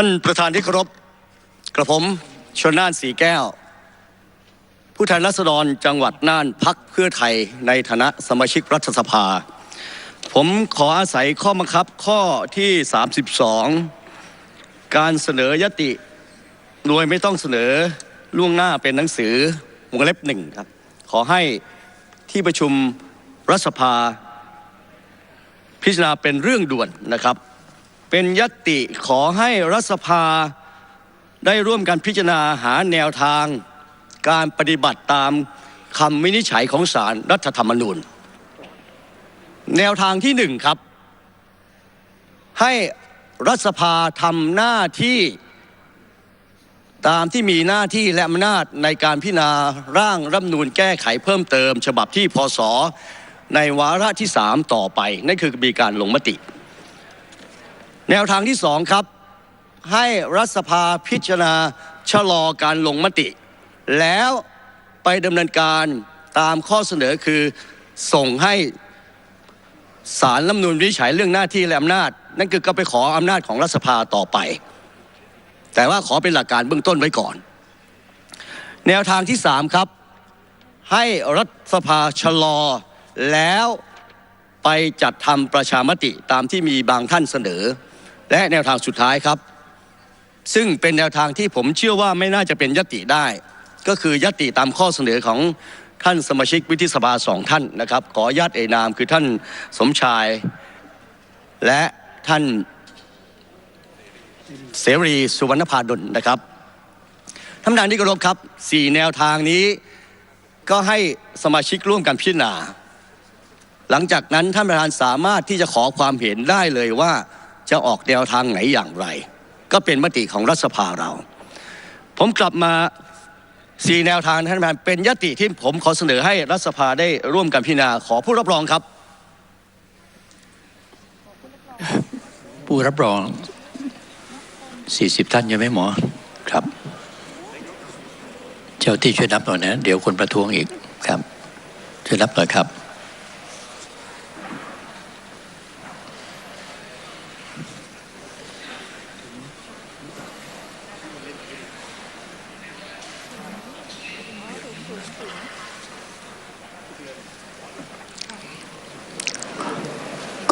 ท่านประธานที่เคารพกระผมชนน่านสีแก้ว ผู้แทนราษฎรจังหวัดน่านพักเพื่อไทยในฐานะสมาชิกรัฐสภา ผมขออาศัยข้อบังคับข้อที่ 32 การเสนอยติโดยไม่ต้องเสนอล่วงหน้าเป็นหนังสือวงเล็บหนึ่งครับ ขอให้ที่ประชุมรัฐสภาพิจารณาเป็นเรื่องด่วนนะครับ เป็นยติขอให้รัฐสภาได้ร่วมกันพิจารณาหาแนวทาง การปฏิบัติตามคำวินิจฉัยของศาลรรัฐธรรมนูญ แนวทางที่หนึ่งครับ ให้รัฐสภาทำหน้าที่ตามที่มีหน้าที่และอำนาจในการพิจารณาร่างรัฐนูญแก้ไขเพิ่มเติม ฉบับที่พศในวาระที่สามต่อไป นั่นคือมีการลงมติ แนวทางที่สองครับ ให้รัฐสภาพิจารณาชะลอการลงมติ แล้วไปดำเนินการตามข้อเสนอคือส่งให้สารรัฐมนูญวินิจฉัยเรื่องหน้าที่และอำนาจ นั่นคือก็ไปขออำนาจของรัฐสภาต่อไป แต่ว่าขอเป็นหลักการเบื้องต้นไว้ก่อน แนวทางที่สามครับ ให้รัฐสภาชะลอแล้วไปจัดทำประชามติตามที่มีบางท่านเสนอ และแนวทางสุดท้ายครับ ซึ่งเป็นแนวทางที่ผมเชื่อว่าไม่น่าจะเป็นยติได้ ก็คือยติตามข้อเสนอของท่านสมาชิกวิทยสภาสองท่านนะครับ ขอญาตเอนามคือท่านสมชาย และท่านเสรีสุวรรณพาดลนะครับท่านประธานที่เคารพครับสี่แนวทางนี้ก็ให้สมาชิกร่วมกันพิจารณา หลังจากนั้นท่านประธานสามารถที่จะขอความเห็นได้เลยว่า จะออกแนวทางไหนอย่างไร ก็เป็นมติของรัฐสภาเรา ผมกลับมาสี่แนวทางท่านประธานเป็นยติที่ผมขอเสนอให้รัฐสภาได้ร่วมกันพิจารณาขอผู้รับรองครับ ผู้รับรอง 40 ท่านใช่ไหมหมอครับ เจ้าที่ช่วยนับหน่อยนะ เดี๋ยวคนประท้วงอีกครับช่วยนับหน่อยครับ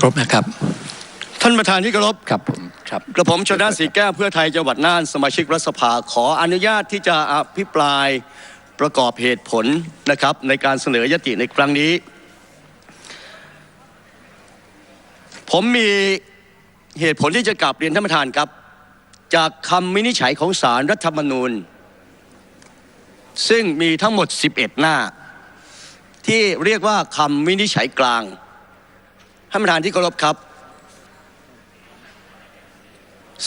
รบนะครับ ท่านประธานที่เคารพครับผมครับกระผมชนน่านสีแก้วเพื่อไทยจังหวัดน่านสมาชิกรัฐสภาขออนุญาตที่จะอภิปรายประกอบเหตุผลนะครับ ในการเสนอยติในครั้งนี้ ผมมีเหตุผลที่จะกลับเรียนท่านประธานครับ จากคำวินิจฉัยของศาลรรัฐธรรมนูญ ซึ่งมีทั้งหมด 11 หน้า ที่เรียกว่าคำวินิจฉัยกลาง ท่านประธานที่เคารพครับ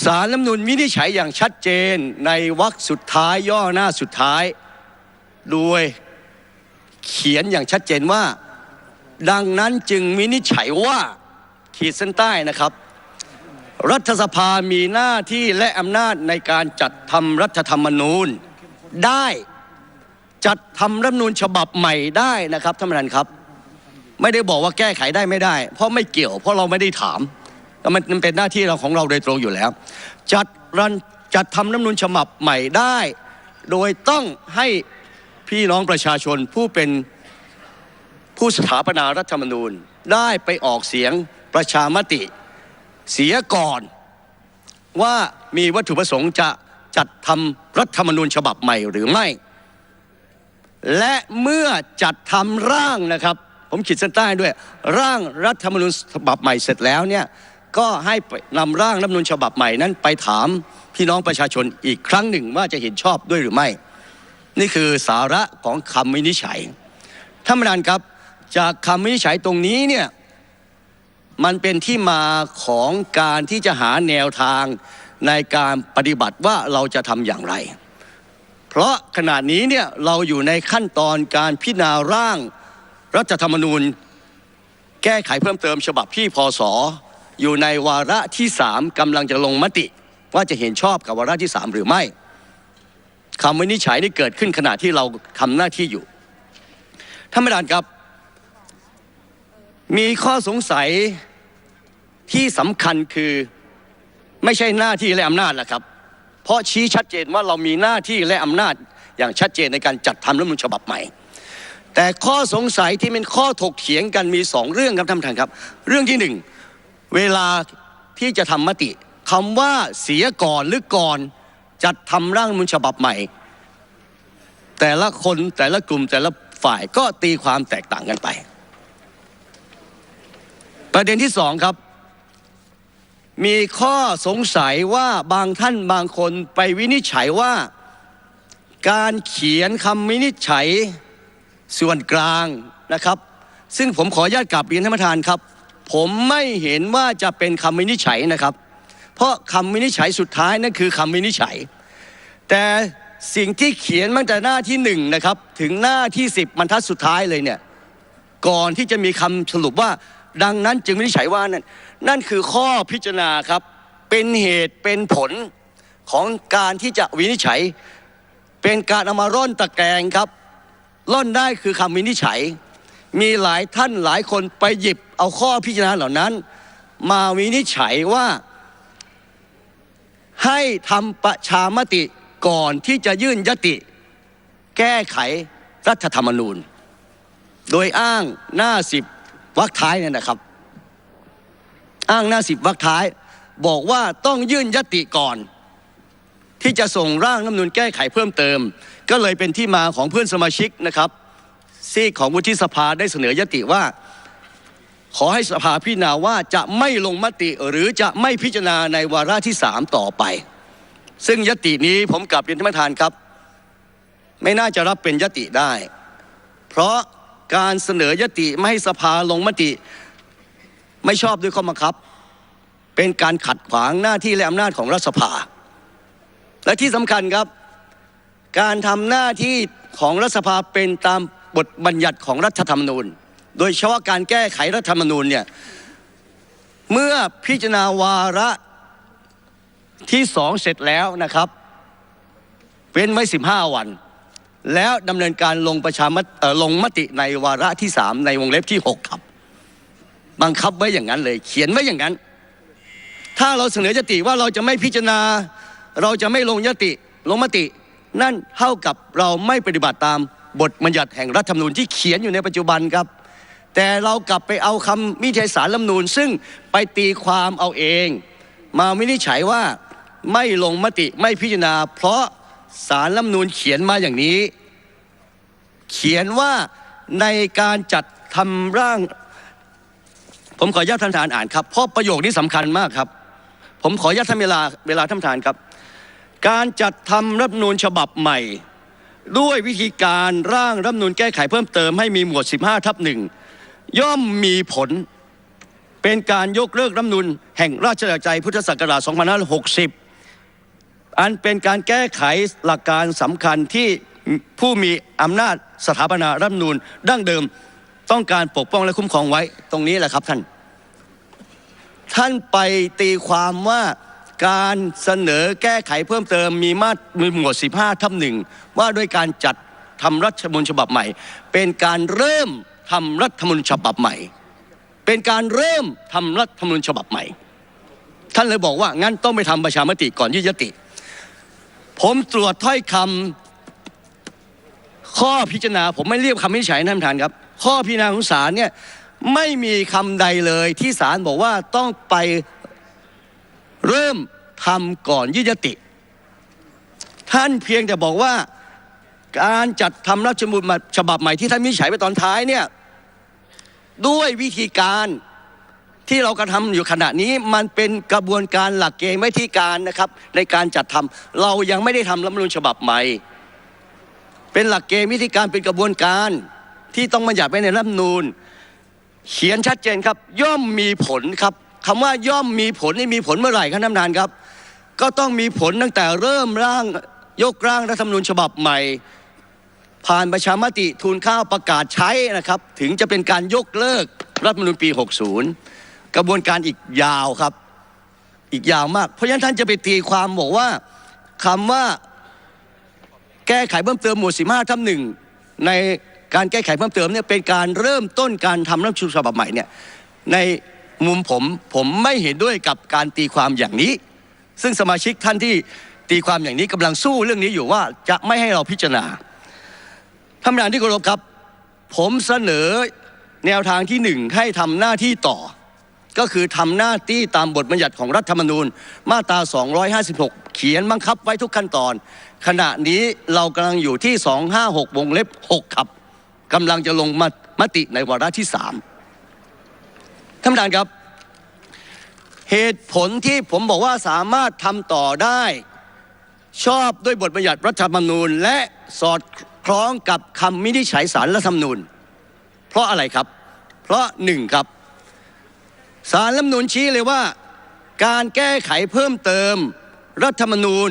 สารรัฐมนุนวินิจฉัยอย่างชัดเจนในวรรคสุดท้ายย่อหน้าสุดท้ายโดยเขียนอย่างชัดเจนว่า ดังนั้นจึงวินิจฉัยว่าขีดเส้นใต้นะครับ รัฐสภามีหน้าที่และอำนาจในการจัดทำรัฐธรรมนูญได้จัดทำรัฐมนูญฉบับใหม่ได้นะครับท่านประธานครับ ไม่ได้บอกว่าแก้ไขได้ไม่ได้ เพราะไม่เกี่ยว เพราะเราไม่ได้ถามแล้วมันเป็นหน้าที่เราของเราโดยตรงอยู่แล้ว จัดรันจัดทำน้ำนูนฉบับใหม่ได้ โดยต้องให้พี่น้องประชาชนผู้เป็นผู้สถาปนารัฐธรรมนูญได้ไปออกเสียงประชามติ เสียก่อนว่ามีวัตถุประสงค์จะจัดทำรัฐธรรมนูญฉบับใหม่หรือไม่ และเมื่อจัดทำร่างนะครับ ผมขีดเส้นใต้ด้วย ร่างรัฐธรรมนูญฉบับใหม่เสร็จแล้วเนี่ยก็ให้ไปนำร่างรัฐธรรมนูญฉบับใหม่นั้นไปถามพี่น้องประชาชนอีกครั้งหนึ่งว่าจะเห็นชอบด้วยหรือไม่ นี่คือสาระของคำวินิจฉัยท่านประธานครับจากคำวินิจฉัยตรงนี้เนี่ยมันเป็นที่มาของการที่จะหาแนวทางในการปฏิบัติว่าเราจะทำอย่างไร เพราะขณะนี้เนี่ยเราอยู่ในขั้นตอนการพิจารณาร่าง รัฐธรรมนูญแก้ไขเพิ่มเติมฉบับที่พศอยู่ในวาระที่สามกำลังจะลงมติ ว่าจะเห็นชอบกับวาระที่สามหรือไม่คำวินิจฉัยนี่เกิดขึ้นขณะที่เราทำหน้าที่อยู่ท่านประธานครับ มีข้อสงสัยที่สำคัญคือไม่ใช่หน้าที่และอำนาจแหละครับ เพราะชี้ชัดเจนว่าเรามีหน้าที่และอำนาจอย่างชัดเจนในการจัดทำรัฐธรรมนูญฉบับใหม่ แต่ข้อสงสัยที่เป็นข้อถกเถียงกันมีสองเรื่องครับท่านประธานครับ เรื่องที่หนึ่งเวลาที่จะทำมติคำว่าเสียก่อนหรือก่อนจัดทำร่างมนูญฉบับใหม่ แต่ละคนแต่ละกลุ่มแต่ละฝ่ายก็ตีความแตกต่างกันไป ประเด็นที่สองครับ มีข้อสงสัยว่าบางท่านบางคนไปวินิจฉัยว่า การเขียนคำวินิจฉัย ส่วนกลางนะครับ ซึ่งผมขออนุญาตกลับเรียนท่านประธานครับ ผมไม่เห็นว่าจะเป็นคำวินิจฉัยนะครับ เพราะคำวินิจฉัยสุดท้ายนั่นคือคำวินิจฉัย แต่สิ่งที่เขียนตั้งแต่หน้าที่หนึ่งนะครับ ถึงหน้าที่สิบบรรทัดสุดท้ายเลยเนี่ยก่อนที่จะมีคำสรุปว่าดังนั้นจึงวินิจฉัยว่านั่นนั่นคือข้อพิจารณาครับ เป็นเหตุเป็นผลของการที่จะวินิจฉัย เป็นการเอามาร่อนตะแกรงครับ ร่อนได้คือคำวินิจฉัย มีหลายท่านหลายคนไปหยิบเอาข้อพิจารณาเหล่านั้น มาวินิจฉัยว่า ให้ทำประชามติก่อนที่จะยื่นยติ แก้ไขรัฐธรรมนูญ โดยอ้างหน้าสิบวรรคท้ายเนี่ยนะครับ อ้างหน้าสิบวรรคท้าย บอกว่าต้องยื่นยติก่อน ที่จะส่งร่างรัฐมนูญแก้ไขเพิ่มเติม ก็เลยเป็นที่มาของเพื่อนสมาชิกนะครับซีกของวุฒิสภาได้เสนอยติว่า ขอให้สภาพิจารณาว่าจะไม่ลงมติหรือจะไม่พิจารณาในวาระที่สามต่อไป ซึ่งยตินี้ผมกลับเรียนท่านประธานครับ ไม่น่าจะรับเป็นยติได้ เพราะการเสนอยติไม่ให้สภาลงมติ ไม่ชอบด้วยข้อบังคับ เป็นการขัดขวางหน้าที่และอำนาจของรัฐสภา และที่สำคัญครับ การทำหน้าที่ของรัฐสภาเป็นตามบทบัญญัติของรัฐธรรมนูญ โดยเฉพาะการแก้ไขรัฐธรรมนูญเนี่ยเมื่อพิจารณาวาระที่สองเสร็จแล้วนะครับเป็นไว้สิบห้าวัน แล้วดำเนินการลงประชามติลงมติในวาระที่สามในวงเล็บที่หกครับ บังคับไว้อย่างนั้นเลย เขียนไว้อย่างนั้น ถ้าเราเสนอยติว่าเราจะไม่พิจารณา เราจะไม่ลงยติลงมติ นั่นเท่ากับเราไม่ปฏิบัติตามบทบัญญัติแห่งรัฐธรรมนูญที่เขียนอยู่ในปัจจุบันครับ แต่เรากลับไปเอาคำวิจัยสารรัฐธรรมนูญซึ่งไปตีความเอาเอง มาวินิจฉัยว่าไม่ลงมติไม่พิจารณา เพราะสารรัฐธรรมนูญเขียนมาอย่างนี้ เขียนว่าในการจัดทำร่าง ผมขออนุญาตท่านประธานอ่านครับเพราะประโยคนี้สำคัญมากครับ ผมขออนุญาตท่านเวลาเวลาท่านประธานครับ การจัดทำรัฐนูญฉบับใหม่ ด้วยวิธีการร่างรัฐนูญแก้ไขเพิ่มเติมให้มีหมวด 15 ทับหนึ่งย่อมมีผลเป็นการยกเลิกรัฐนูญแห่งราชอาณาจักรพุทธศักราช2560 อันเป็นการแก้ไขหลักการสำคัญที่ผู้มีอำนาจสถาปนารัฐนูญดั้งเดิมต้องการปกป้องและคุ้มครองไว้ตรงนี้แหละครับท่าน ท่านไปตีความว่า การเสนอแก้ไขเพิ่มเติมมีมาตรมีหมวด 15ทับหนึ่งว่าด้วยการจัดทำรัฐธรรมนูญฉบับใหม่ เป็นการเริ่มทำรัฐธรรมนูญฉบับใหม่ เป็นการเริ่มทำรัฐธรรมนูญฉบับใหม่ ท่านเลยบอกว่างั้นต้องไปทำประชามติก่อนยื่นยติ ผมตรวจถ้อยคำข้อพิจารณา ผมไม่เรียกคำวินิจฉัยนะท่านประธานครับ ข้อพิจารณาของศาลเนี่ยไม่มีคำใดเลยที่ศาลบอกว่าต้องไป เริ่มทำก่อนยื่นยติ ท่านเพียงแต่บอกว่าการจัดทำรัฐธรรมนูญฉบับใหม่ที่ท่านวิฉัยไปตอนท้ายเนี่ยด้วยวิธีการที่เรากระทำอยู่ขณะนี้มันเป็นกระบวนการหลักเกณฑ์วิธีการนะครับในการจัดทำเรายังไม่ได้ทำรัฐมนูญฉบับใหม่ เป็นหลักเกณฑ์วิธีการเป็นกระบวนการที่ต้องมาหยัดไว้ในรัฐมนูญ เขียนชัดเจนครับ ย่อมมีผลครับ คำว่าย่อมมีผลนี่มีผลเมื่อไหร่ครับท่านประธานครับ ก็ต้องมีผลตั้งแต่เริ่มร่างยกร่างรัฐธรรมนูญฉบับใหม่ ผ่านประชามติทูลข้าวประกาศใช้นะครับ ถึงจะเป็นการยกเลิกรัฐธรรมนูญปี 60 กระบวนการอีกยาวครับ อีกยาวมาก เพราะฉะนั้นท่านจะไปตีความบอกว่าคำว่าแก้ไขเพิ่มเติมหมวด15ทับหนึ่งในการแก้ไขเพิ่มเติมเนี่ยเป็นการเริ่มต้นการทำรัฐธรรมนูญฉบับใหม่เนี่ยใน มุมผมผมไม่เห็นด้วยกับการตีความอย่างนี้ ซึ่งสมาชิกท่านที่ตีความอย่างนี้กำลังสู้เรื่องนี้อยู่ว่าจะไม่ให้เราพิจารณาท่านประธานที่เคารพครับ ผมเสนอแนวทางที่หนึ่งให้ทำหน้าที่ต่อ ก็คือทำหน้าที่ตามบทบัญญัติของรัฐธรรมนูญ มาตรา 256 เขียนบังคับไว้ทุกขั้นตอน ขณะนี้เรากำลังอยู่ที่ 256 วงเล็บ 6 ครับกำลังจะลงมามติในวาระที่ 3านประธานครับ เหตุผลที่ผมบอกว่าสามารถทำต่อได้ ชอบด้วยบทบัญญัติรัฐธรรมนูญ และสอดคล้องกับคำวินิจฉัยสารรัฐธรรมนูญ เพราะอะไรครับ เพราะหนึ่งครับสารรัฐธรรมนูญชี้เลยว่า การแก้ไขเพิ่มเติมรัฐธรรมนูญ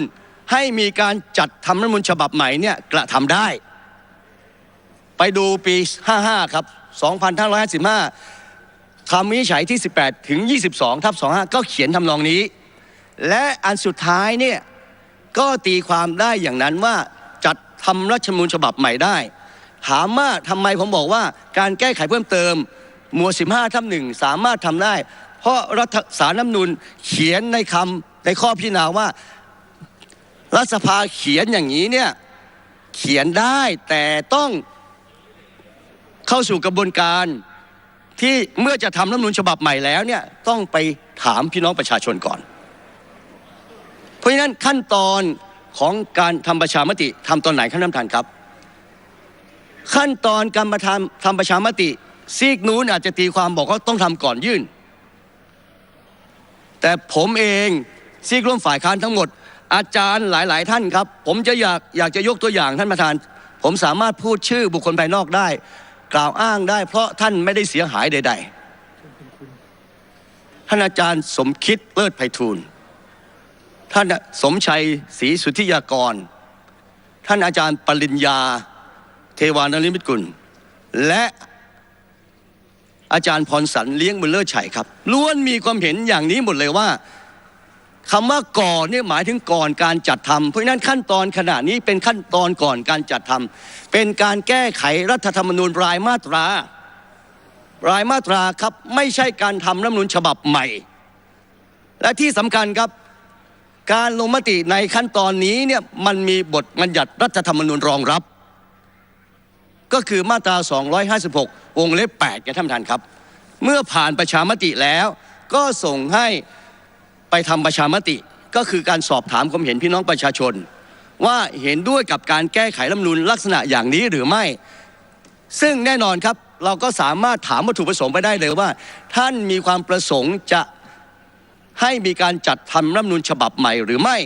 ให้มีการจัดทำรัฐธรรมนูญฉบับใหม่เนี่ยกระทำได้ ไปดูปี 55 ครับ 2555 คำวินิจฉัยที่ 18 ถึง 22 ทับ 25 ก็เขียนทำนองนี้ และอันสุดท้ายเนี่ยก็ตีความได้อย่างนั้นว่าจัดทำรัฐธรรมนูญฉบับใหม่ได้ ถามว่าทำไมผมบอกว่าการแก้ไขเพิ่มเติมหมวด 15 ทับหนึ่งสามารถทำได้ เพราะรัฐสารน้ำนูญเขียนในคำในข้อพิจารณาว่ารัฐสภาเขียนอย่างนี้เนี่ยเขียนได้แต่ต้องเข้าสู่กระบวนการ ที่เมื่อจะทำรัฐมนูญฉบับใหม่แล้วเนี่ยต้องไปถามพี่น้องประชาชนก่อน เพราะฉะนั้นขั้นตอนของการทำประชามติทำตอนไหนขั้นน้ำทานครับ ขั้นตอนการมาทำทำประชามติซีกนู้นอาจจะตีความบอกว่าต้องทำก่อนยื่น แต่ผมเองซีกร่วมฝ่ายค้านทั้งหมด อาจารย์หลาย ๆ ท่านครับ ผมจะอยากอยากจะยกตัวอย่างท่านประธาน ผมสามารถพูดชื่อบุคคลภายนอกได้ กล่าวอ้างได้ เพราะท่านไม่ได้เสียหายใด ๆ ท่านอาจารย์สมคิดเลิศไพฑูรย์ท่านสมชัยศรีสุทธิยากร ท่านอาจารย์ปริญญา เทวานริมิตกุล และอาจารย์พรสันเลี้ยงบุญเลิศชัยครับล้วนมีความเห็นอย่างนี้หมดเลยว่า คำว่าก่อนเนี่ยหมายถึงก่อนการจัดทำเพราะฉะนั้นขั้นตอนขณะนี้เป็นขั้นตอนก่อนการจัดทำเป็นการแก้ไขรัฐธรรมนูญรายมาตรารายมาตราครับไม่ใช่การทำรัฐธรรมนูญฉบับใหม่ และที่สำคัญครับการลงมติในขั้นตอนนี้เนี่ยมันมีบทบัญญัติรัฐธรรมนูญรองรับ ก็คือมาตรา 256 วงเล็บ8ครับท่านประธานครับ เมื่อผ่านประชามติแล้วก็ส่งให้ ทำประชามติก็คือการสอบถามความเห็นพี่น้องประชาชน ว่าเห็นด้วยกับการแก้ไขรัฐมนูญลักษณะอย่างนี้หรือไม่ ซึ่งแน่นอนครับเราก็สามารถถามวัตถุประสงค์ไปได้เลยว่า ท่านมีความประสงค์จะให้มีการจัดทำรัฐมนูญฉบับใหม่หรือไม่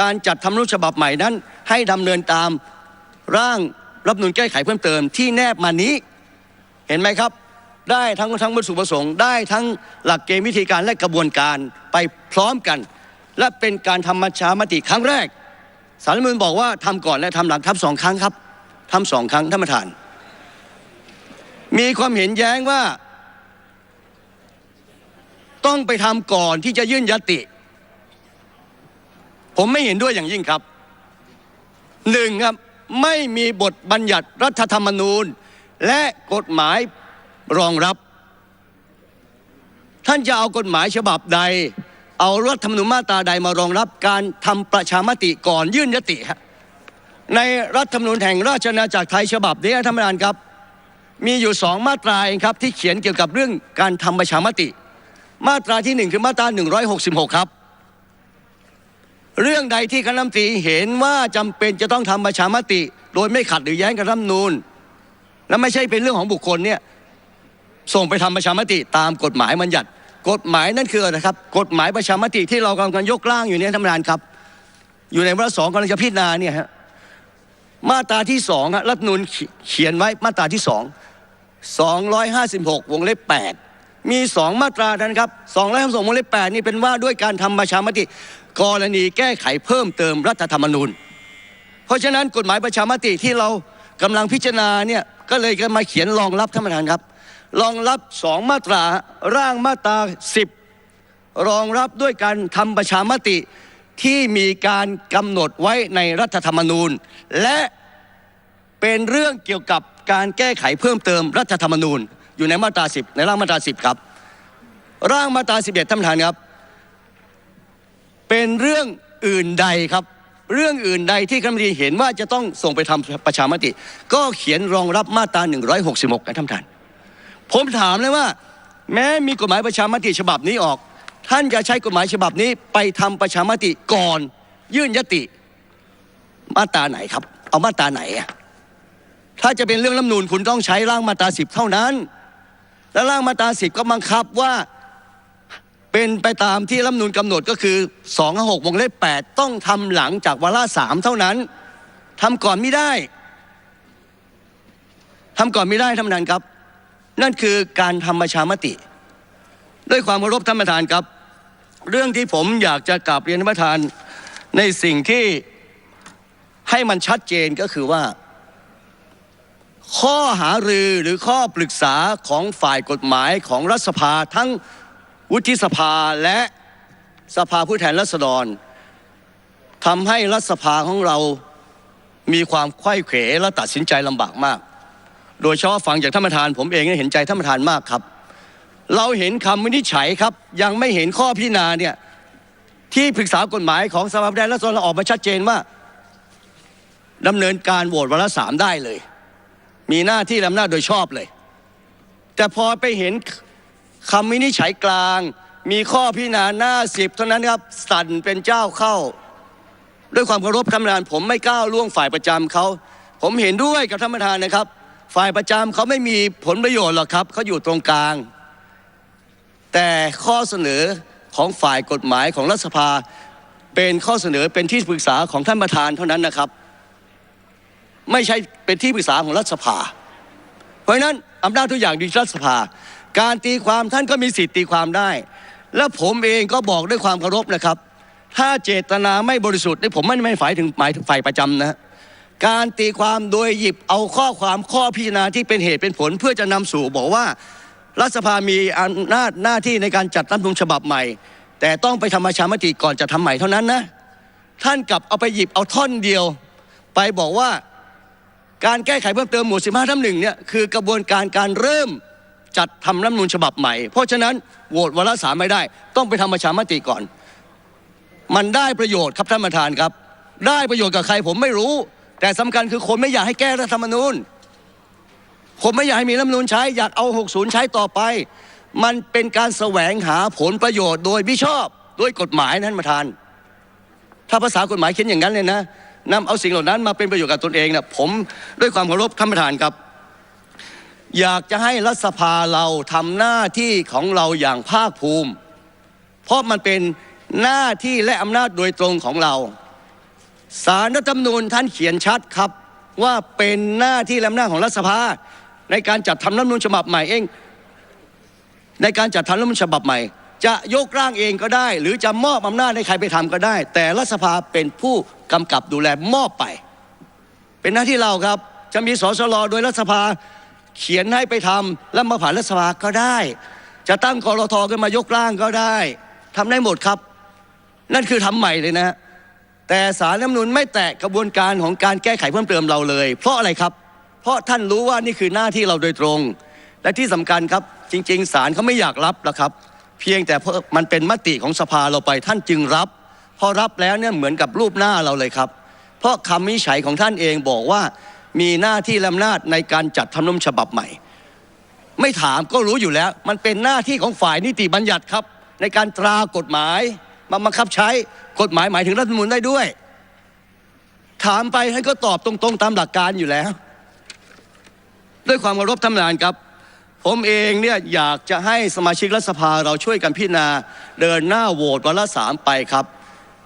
การจัดทำรัฐธรรมนูญฉบับใหม่นั้น ให้ดำเนินตามร่างรัฐมนูญแก้ไขเพิ่มเติมที่แนบมานี้เห็นไหมครับ ได้ทั้งทั้งวัตถุประสงค์ได้ทั้งหลักเกณฑ์วิธีการและกระบวนการไปพร้อมกัน และเป็นการทำประชามติครั้งแรกสารรัฐมนูญบอกว่าทำก่อนและทำหลังทำสองครั้งครับทำสองครั้งท่านประธาน มีความเห็นแย้งว่า ต้องไปทำก่อนที่จะยื่นยติ ผมไม่เห็นด้วยอย่างยิ่งครับหนึ่งครับไม่มีบทบัญญัติรัฐธรรมนูญ และกฎหมาย รองรับ ท่านจะเอากฎหมายฉบับใด เอารัฐธรรมนูญมาตราใดมารองรับการทำประชามติก่อนยื่นยติฮะในรัฐธรรมนูญแห่งราชอาณาจักรไทยฉบับนี้ท่านประธานครับ มีอยู่สองมาตราเองครับที่เขียนเกี่ยวกับเรื่องการทำประชามติ มาตราที่หนึ่งคือมาตรา 166 ครับ เรื่องใดที่คณะรัฐมนตรีเห็นว่าจำเป็นจะต้องทำประชามติ โดยไม่ขัดหรือแย้งกับรัฐธรรมนูญและไม่ใช่เป็นเรื่องของบุคคลเนี่ย ส่งไปทำประชามติตามกฎหมายบัญญัติ กฎหมายนั่นคืออะไรครับ กฎหมายประชามติที่เรากำลังยกร่างอยู่เนี่ยท่านประธานครับ อยู่ในวาระสองกำลังจะพิจารณาเนี่ยฮะมาตราที่สองฮะรัฐนูญเขียนไว้มาตราที่สอง256วงเล็บ8มี2มาตราท่านครับ256วงเล็บ8นี่เป็นว่าด้วยการทำประชามติ กรณีแก้ไขเพิ่มเติมรัฐธรรมนูญ เพราะฉะนั้นกฎหมายประชามติที่เรากำลังพิจารณาเนี่ยก็เลยก็มาเขียนรองรับท่านประธานครับ รองรับ2มาตราร่างมาตรา10รองรับด้วยการทำประชามติที่มีการกำหนดไว้ในรัฐธรรมนูญ และเป็นเรื่องเกี่ยวกับการแก้ไขเพิ่มเติมรัฐธรรมนูญ อยู่ในมาตรา10ในร่างมาตรา10ครับ ร่างมาตรา11ท่านประธานครับ เป็นเรื่องอื่นใดครับ เรื่องอื่นใดที่คณะรัฐมนตรีเห็นว่าจะต้องส่งไปทำประชามติ ก็เขียนรองรับมาตรา166นะท่านประธาน ผมถามเลยว่า แม้มีกฎหมายประชามติฉบับนี้ออก ท่านจะใช้กฎหมายฉบับนี้ไปทำประชามติก่อน ยื่นยติ มาตราไหนครับ เอามาตราไหนอะถ้าจะเป็นเรื่องรัฐนูนคุณต้องใช้ร่างมาตราสิบเท่านั้น และร่างมาตราสิบก็บังคับว่าเป็นไปตามที่รัฐนูญกำหนดก็คือ2 6วงเล็บ8ต้องทำหลังจากวาระสามเท่านั้นทำก่อนไม่ได้ทำก่อนไม่ได้ท่านประธานครับ นั่นคือการทำประชามติ ด้วยความเคารพท่านประธานครับ เรื่องที่ผมอยากจะกราบเรียนท่านประธานในสิ่งที่ให้มันชัดเจนก็คือว่า ข้อหารือหรือข้อปรึกษาของฝ่ายกฎหมายของรัฐสภาทั้งวุฒิสภาและสภาผู้แทนราษฎรทำให้รัฐสภาของเรามีความไข้เขวและตัดสินใจลำบากมาก โดยเฉพาะฟังจากท่านประธาน ผมเองเห็นใจท่านประธานมากครับ เราเห็นคำวินิจฉัยครับ ยังไม่เห็นข้อพิจารณาเนี่ยที่ปรึกษากฎหมายของสภาผู้แทนราษฎรออกมาชัดเจนว่าดำเนินการโหวตวาระสามได้เลย มีหน้าที่และอำนาจโดยชอบเลย แต่พอไปเห็นคำวินิจฉัยกลาง มีข้อพิจารณาหน้าสิบเท่านั้นครับสั่นเป็นเจ้าเข้า ด้วยความเคารพท่านประธานผมไม่ก้าวล่วงฝ่ายประจำเขา ผมเห็นด้วยกับท่านประธานนะครับ ฝ่ายประจำเขาไม่มีผลประโยชน์หรอกครับเขาอยู่ตรงกลาง แต่ข้อเสนอของฝ่ายกฎหมายของรัฐสภา เป็นข้อเสนอเป็นที่ปรึกษาของท่านประธานเท่านั้นนะครับ ไม่ใช่เป็นที่ปรึกษาของรัฐสภา เพราะฉะนั้นอำนาจทุกอย่างอยู่ที่รัฐสภา การตีความท่านก็มีสิทธิ์ตีความได้ และผมเองก็บอกด้วยความเคารพนะครับ ถ้าเจตนาไม่บริสุทธิ์นี่ผมไม่ไม่ฝ่ายถึงหมายถึงฝ่ายประจำนะ การตีความโดยหยิบเอาข้อความข้อพิจารณาที่เป็นเหตุเป็นผล เพื่อจะนำสู่บอกว่ารัฐสภามีอำนาจหน้าที่ในการจัดรัฐธรรมนูญฉบับใหม่ แต่ต้องไปทำประชามติก่อนจะทำใหม่เท่านั้นนะท่านกลับเอาไปหยิบเอาท่อนเดียว ไปบอกว่าการแก้ไขเพิ่มเติมหมวด 15ทับหนึ่งเนี่ยคือกระบวนการการเริ่มจัดทำรัฐมนูญฉบับใหม่ เพราะฉะนั้นโหวตวาระสามไม่ได้ ต้องไปทำประชามติก่อน มันได้ประโยชน์ครับท่านประธานครับ ได้ประโยชน์กับใครผมไม่รู้ แต่สำคัญคือคนไม่อยากให้แก้รัฐธรรมนูญคนไม่อยากให้มีรัฐธรรมนูญใช้อยากเอา 60 ใช้ต่อไป มันเป็นการแสวงหาผลประโยชน์โดยมิชอบด้วยกฎหมายนะท่านประธาน ถ้าภาษากฎหมายเขียนอย่างนั้นเลยนะนำเอาสิ่งเหล่านั้นมาเป็นประโยชน์กับตนเองนะผมด้วยความเคารพท่านประธานครับ อยากจะให้รัฐสภาเราทำหน้าที่ของเราอย่างภาคภูมิ เพราะมันเป็นหน้าที่และอำนาจโดยตรงของเรา สารรัฐธรรมนูญท่านเขียนชัดครับว่าเป็นหน้าที่และอำนาจของรัฐสภา ในการจัดทำรัฐธรรมนูญฉบับใหม่เอง ในการจัดทำรัฐธรรมนูญฉบับใหม่ จะยกร่างเองก็ได้ หรือจะมอบอำนาจให้ใครไปทำก็ได้ แต่รัฐสภาเป็นผู้กำกับดูแลมอบไป เป็นหน้าที่เราครับจะมีสสรโดยรัฐสภาเขียนให้ไปทำแล้วมาผ่านรัฐสภาก็ได้ จะตั้งกรทขึ้นมายกร่างก็ได้ทำได้หมดครับ นั่นคือทำใหม่เลยนะฮะ แต่สารรัฐธรรมนูญไม่แตะกระบวนการของการแก้ไขเพิ่มเติมเราเลย เพราะอะไรครับ เพราะท่านรู้ว่านี่คือหน้าที่เราโดยตรง และที่สำคัญครับ จริง ๆ สารเขาไม่อยากรับหรอกครับ เพียงแต่เพราะมันเป็นมติของสภาเราไปท่านจึงรับ พอรับแล้วเนี่ยเหมือนกับรูปหน้าเราเลยครับ เพราะคำวิจัยของท่านเองบอกว่ามีหน้าที่อำนาจในการจัดทำนมฉบับใหม่ ไม่ถามก็รู้อยู่แล้ว มันเป็นหน้าที่ของฝ่ายนิติบัญญัติครับ ในการตรากฎหมาย มาบังคับใช้กฎหมายหมายถึงรัฐมนูญได้ด้วย ถามไปท่านก็ตอบตรงๆ ตามหลักการอยู่แล้ว ด้วยความเคารพท่านประธานครับ ผมเองเนี่ยอยากจะให้สมาชิกรัฐสภาเราช่วยกันพิจารณาเดินหน้าโหวตวาระสามไปครับ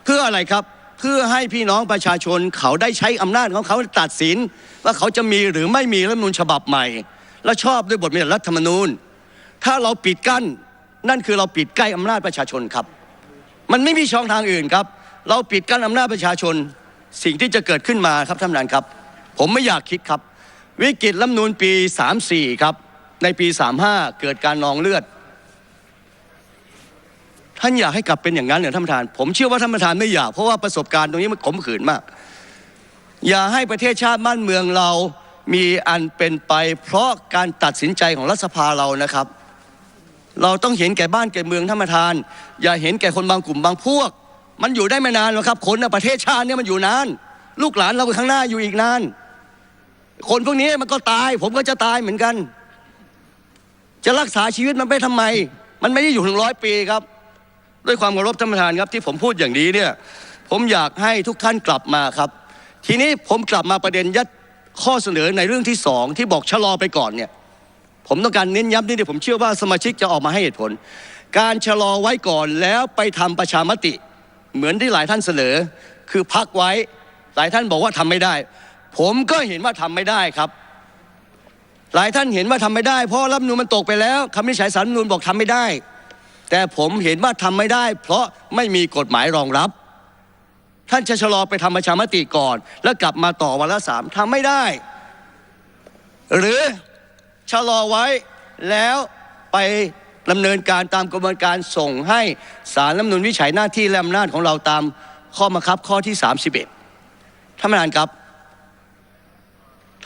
เพื่ออะไรครับเพื่อให้พี่น้องประชาชนเขาได้ใช้อำนาจของเขาตัดสิน ว่าเขาจะมีหรือไม่มีรัฐมนูญฉบับใหม่ และชอบด้วยบทบัญญัติรัฐธรรมนูญ ถ้าเราปิดกั้น นั่นคือเราปิดใกล้อำนาจประชาชนครับ มันไม่มีช่องทางอื่นครับ เราปิดกั้นอำนาจประชาชนสิ่งที่จะเกิดขึ้นมาครับท่านประธานครับ ผมไม่อยากคิดครับ วิกฤตรัฐธรรมนูญปี 34 ครับ ในปี 35 เกิดการนองเลือด ท่านอยากให้กลับเป็นอย่างนั้นเหรอท่านประธาน ผมเชื่อว่าท่านประธานไม่อยาก เพราะว่าประสบการณ์ตรงนี้มันขมขื่นมาก อย่าให้ประเทศชาติบ้านเมืองเรามีอันเป็นไป เพราะการตัดสินใจของรัฐสภาเรานะครับ เราต้องเห็นแก่บ้านแก่เมืองท่านประธาน อย่าเห็นแก่คนบางกลุ่มบางพวก มันอยู่ได้ไม่นานหรอกครับ คนในประเทศชาติเนี่ยมันอยู่นาน ลูกหลานเราข้างหน้าอยู่อีกนาน คนพวกนี้มันก็ตาย ผมก็จะตายเหมือนกัน จะรักษาชีวิตมันไปทำไม มันไม่ได้อยู่ถึงร้อยปีครับ ด้วยความเคารพท่านประธานครับที่ผมพูดอย่างนี้เนี่ย ผมอยากให้ทุกท่านกลับมาครับ ทีนี้ผมกลับมาประเด็นยัดข้อเสนอในเรื่องที่สองที่บอกชะลอไปก่อนเนี่ย ผมต้องการเน้นย้ำนี่เดี๋ยวผมเชื่อว่าสมาชิกจะออกมาให้เหตุผล การชะลอไว้ก่อนแล้วไปทำประชามติ เหมือนที่หลายท่านเสนอ คือพักไว้หลายท่านบอกว่าทำไม่ได้ ผมก็เห็นว่าทำไม่ได้ครับ หลายท่านเห็นว่าทำไม่ได้ เพราะรัฐนูญมันตกไปแล้วคำวินิจฉัยสารรัฐนูญบอกทำไม่ได้ แต่ผมเห็นว่าทำไม่ได้ เพราะไม่มีกฎหมายรองรับ ท่านจะชะลอไปทำประชามติก่อน แล้วกลับมาต่อวันละสามทำไม่ได้ หรือ ชะลอไว้แล้วไปดำเนินการตามกระบวนการส่งให้สารรัฐมนูญวิจัยหน้าที่และอำนาจของเราตามข้อบังคับข้อที่ 31ท่านประธานครับ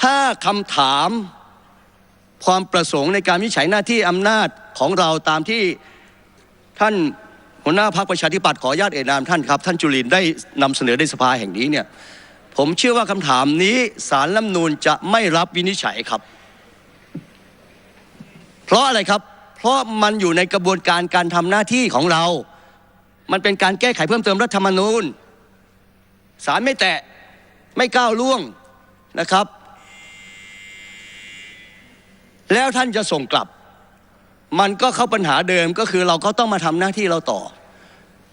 ถ้าคำถามความประสงค์ในการวิจัยหน้าที่อำนาจของเราตามที่ท่านหัวหน้าพรรคประชาธิปัตย์ขอญาตเอ่ยนามท่านครับท่านจุลินได้นำเสนอในสภาแห่งนี้เนี่ยผมเชื่อว่าคำถามนี้สารรัฐมนูญจะไม่รับวินิจฉัยครับ เพราะอะไรครับ เพราะมันอยู่ในกระบวนการการทำหน้าที่ของเรา มันเป็นการแก้ไขเพิ่มเติมรัฐธรรมนูญสารไม่แตะไม่ก้าวล่วงนะครับ แล้วท่านจะส่งกลับ มันก็เข้าปัญหาเดิมก็คือเราก็ต้องมาทำหน้าที่เราต่อ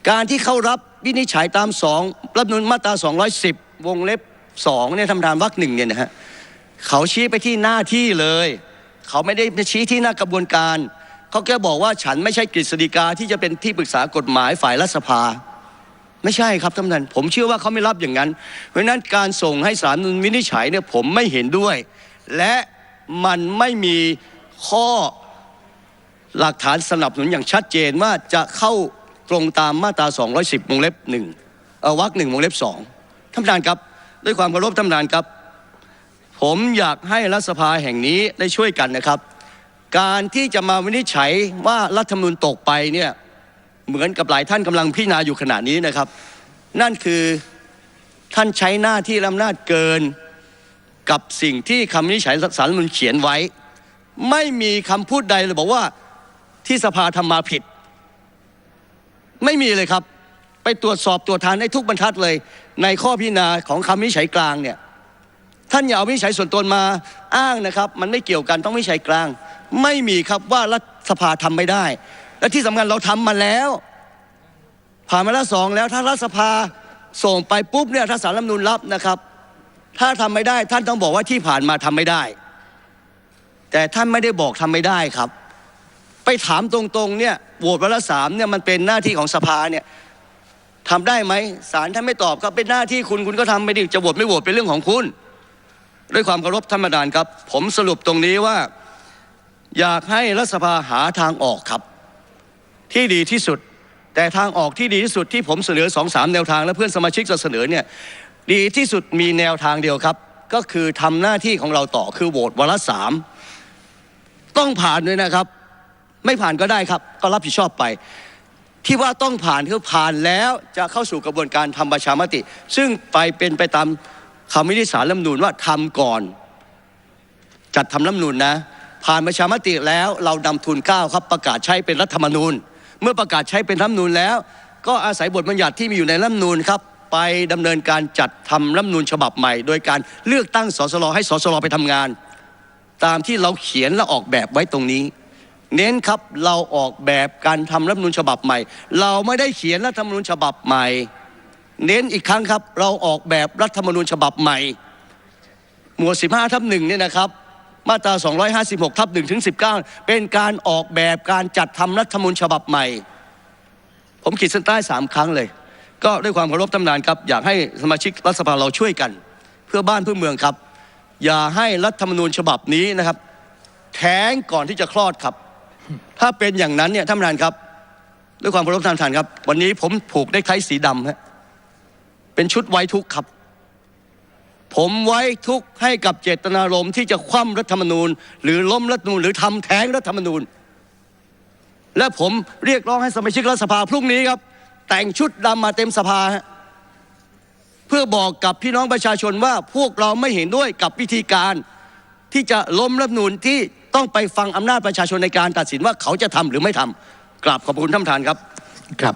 การที่เขารับวินิจฉัยตามสองรัฐธรรมนูญมาตรา 210 วงเล็บ2เนี่ยทำตามวรรคหนึ่งเนี่ยนะฮะเขาชี้ไปที่หน้าที่เลย เขาไม่ได้ชี้ที่หน้ากระบวนการ เขาแค่บอกว่าฉันไม่ใช่กฤษฎีกาที่จะเป็นที่ปรึกษากฎหมายฝ่ายรัฐสภา ไม่ใช่ครับท่านประธานผมเชื่อว่าเขาไม่รับอย่างนั้น เพราะนั้นการส่งให้ศาลวินิจฉัยเนี่ยผมไม่เห็นด้วย และมันไม่มีข้อหลักฐานสนับสนุนอย่างชัดเจนว่าจะเข้าตรงตามมาตรา 210วงเล็บหนึ่งเอ่อวรรคหนึ่งวงเล็บสองท่านประธานครับ ด้วยความเคารพท่านประธานครับ ผมอยากให้รัฐสภาแห่งนี้ได้ช่วยกันนะครับ การที่จะมาวินิจฉัยว่ารัฐธรรมนูญตกไปเนี่ยเหมือนกับหลายท่านกำลังพิจารณาอยู่ขณะนี้นะครับ นั่นคือท่านใช้หน้าที่อำนาจเกินกับสิ่งที่คำวินิจฉัยสารรัฐธรรมนูญเขียนไว้ ไม่มีคำพูดใดเลยบอกว่าที่สภาทำมาผิด ไม่มีเลยครับ ไปตรวจสอบตรวจทานได้ทุกบรรทัดเลย ในข้อพิจารณาของคำวินิจฉัยกลางเนี่ย ท่านอย่าเอาวิจัยส่วนตนมาอ้างนะครับ มันไม่เกี่ยวกันต้องวิจัยกลาง ไม่มีครับว่ารัฐสภาทำไม่ได้ และที่สำคัญเราทำมาแล้ว ผ่านมาแล้วสองแล้วถ้ารัฐสภาส่งไปปุ๊บเนี่ยถ้าสารรัฐมนูลรับนะครับ ถ้าทำไม่ได้ท่านต้องบอกว่าที่ผ่านมาทำไม่ได้ แต่ท่านไม่ได้บอกทำไม่ได้ครับ ไปถามตรงๆเนี่ยโหวตวันละสามเนี่ยมันเป็นหน้าที่ของสภาเนี่ยทำได้ไหมศาลท่านไม่ตอบครับเป็นหน้าที่คุณคุณก็ทำไม่ไดีจะโหวตไม่โหวตเป็นเรื่องของคุณ ด้วยความเคารพท่านประธานครับ ผมสรุปตรงนี้ว่า อยากให้รัฐสภาหาทางออกครับ ที่ดีที่สุด แต่ทางออกที่ดีที่สุดที่ผมเสนอสองสามแนวทางและเพื่อนสมาชิกจะเสนอเนี่ยดีที่สุดมีแนวทางเดียวครับ ก็คือทำหน้าที่ของเราต่อคือโหวตวาระสามต้องผ่านด้วยนะครับ ไม่ผ่านก็ได้ครับ ก็รับผิดชอบไป ที่ว่าต้องผ่านคือผ่านแล้วจะเข้าสู่กระบวนการทำประชามติ ซึ่งไปเป็นไปตาม คำวินิจฉัยรัฐมนูญว่าทำก่อน จัดทำรัฐมนูญนะ ผ่านประชามติแล้วเรานำทุนเก้าครับประกาศใช้เป็นรัฐธรรมนูญ เมื่อประกาศใช้เป็นรัฐมนูญแล้ว ก็อาศัยบทบัญญัติที่มีอยู่ในรัฐมนูญครับไปดำเนินการจัดทำรัฐมนูญฉบับใหม่ โดยการเลือกตั้งสสรให้สสรไปทำงาน ตามที่เราเขียนและออกแบบไว้ตรงนี้ เน้นครับเราออกแบบการทำรัฐมนูญฉบับใหม่ เราไม่ได้เขียนรัฐธรรมนูญฉบับใหม่ เน้นอีกครั้งครับ เราออกแบบรัฐธรรมนูญฉบับใหม่ หมวด 15 ทับหนึ่งเนี่ยนะครับ มาตรา 256 ทับ1ถึง 19 เป็นการออกแบบการจัดทำรัฐธรรมนูญฉบับใหม่ ผมขีดเส้นใต้สามครั้งเลย ก็ด้วยความเคารพท่านานครับ อยากให้สมาชิกรัฐสภาเราช่วยกัน เพื่อบ้านเพื่อเมืองครับ อย่าให้รัฐธรรมนูญฉบับนี้นะครับแท้งก่อนที่จะคลอดครับ ถ้าเป็นอย่างนั้นเนี่ยท่านประธานครับ ด้วยความเคารพท่านประธานครับ วันนี้ผมผูกได้ไทยสีดำฮะ เป็นชุดไว้ทุกข์ครับ ผมไว้ทุกข์ให้กับเจตนารมณ์ที่จะคว่ำรัฐธรรมนูญ หรือล้มรัฐธรรมนูญหรือทำแท้งรัฐธรรมนูญ และผมเรียกร้องให้สมาชิกรัฐสภาพรุ่งนี้ครับ แต่งชุดดำมาเต็มสภา เพื่อบอกกับพี่น้องประชาชนว่าพวกเราไม่เห็นด้วยกับวิธีการที่จะล้มรัฐธรรมนูนที่ต้องไปฟังอำนาจประชาชนในการตัดสินว่าเขาจะทำหรือไม่ทำกราบขอบคุณท่านประธานครับครับ